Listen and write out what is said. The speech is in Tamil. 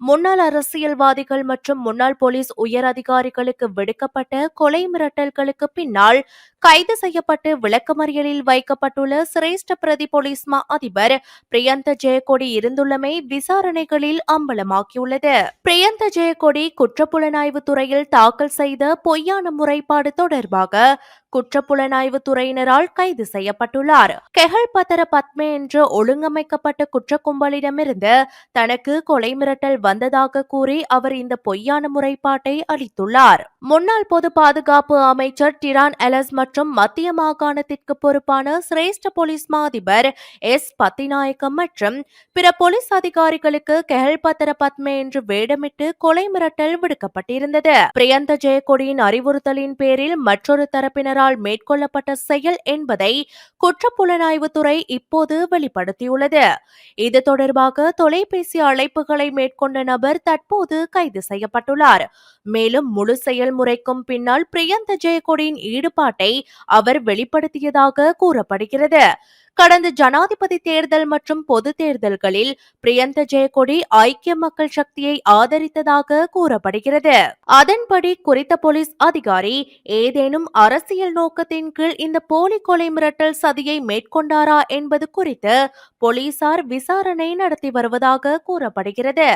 முன்னாள் அரசியல்வாதிகள் மற்றும் முன்னாள் போலீஸ் உயர் அதிகாரிகளுக்கு விடுக்கப்பட்ட கொலை மிரட்டல்களுக்கு பின்னால் கைது செய்யப்பட்டு விளக்கமறியலில் வைக்கப்பட்டுள்ள சிரேஷ்ட பிரதி போலீஸ் மா அதிபர் பிரியந்த ஜெயக்கொடி இருந்துள்ளமை விசாரணைகளில் அம்பலமாக்கியுள்ளது. பிரியந்த ஜெயக்கொடி குற்றப்புலனாய்வு துறையில் தாக்கல் செய்த பொய்யான முறைப்பாடு தொடர்பாக குற்றப்புலனாய்வு துறையினரால் கைது செய்யப்பட்டுள்ளார். கெஹல் பத்தர பத்மே என்ற ஒழுங்கமைக்கப்பட்ட குற்ற கும்பலிடமிருந்து தனக்கு கொலை மிரட்டல் வந்ததாக கூறி அவர் இந்த பொய்யான முறைப்பாட்டை அளித்துள்ளார். முன்னாள் பொது பாதுகாப்பு அமைச்சர் டிரான் எலஸ் மற்றும் மத்திய மாகாணத்திற்கு பொறுப்பான சிரேஷ்ட போலீஸ் மாதிபர் எஸ். பத்திநாயக்கம் மற்றும் பிற போலீஸ் அதிகாரிகளுக்கு கெஹல் பத்தர பத்மே என்று வேடமிட்டு கொலை மிரட்டல் விடுக்கப்பட்டிருந்தது. பிரியந்த ஜெயக்கொடியின் அறிவுறுத்தலின் பேரில் மற்றொரு தரப்பினர் தரப்பினரால் மேற்கொள்ளப்பட்ட செயல் என்பதை குற்றப்புலனாய்வுத்துறை இப்போது வெளிப்படுத்தியுள்ளது. இது தொடர்பாக தொலைபேசி அழைப்புகளை மேற்கொண்ட நபர் தற்போது கைது செய்யப்பட்டுள்ளார். மேலும் முழு செயல்முறைக்கும் பின்னால் பிரியந்த ஜெயக்கொடியின் ஈடுபாட்டை அவர் வெளிப்படுத்தியதாக கூறப்படுகிறது. கடந்த ஜனாதிபதி தேர்தல் மற்றும் பொது தேர்தல்களில் பிரியந்த ஜெயக்கொடி ஐக்கிய மக்கள் சக்தியை ஆதரித்ததாக கூறப்படுகிறது. அதன்படி குறித்த போலீஸ் அதிகாரி ஏதேனும் அரசியல் நோக்கத்தின் கீழ் இந்த போலி கொலை மிரட்டல் சதியை மேற்கொண்டாரா என்பது குறித்து போலீசார் விசாரணை நடத்தி வருவதாக கூறப்படுகிறது.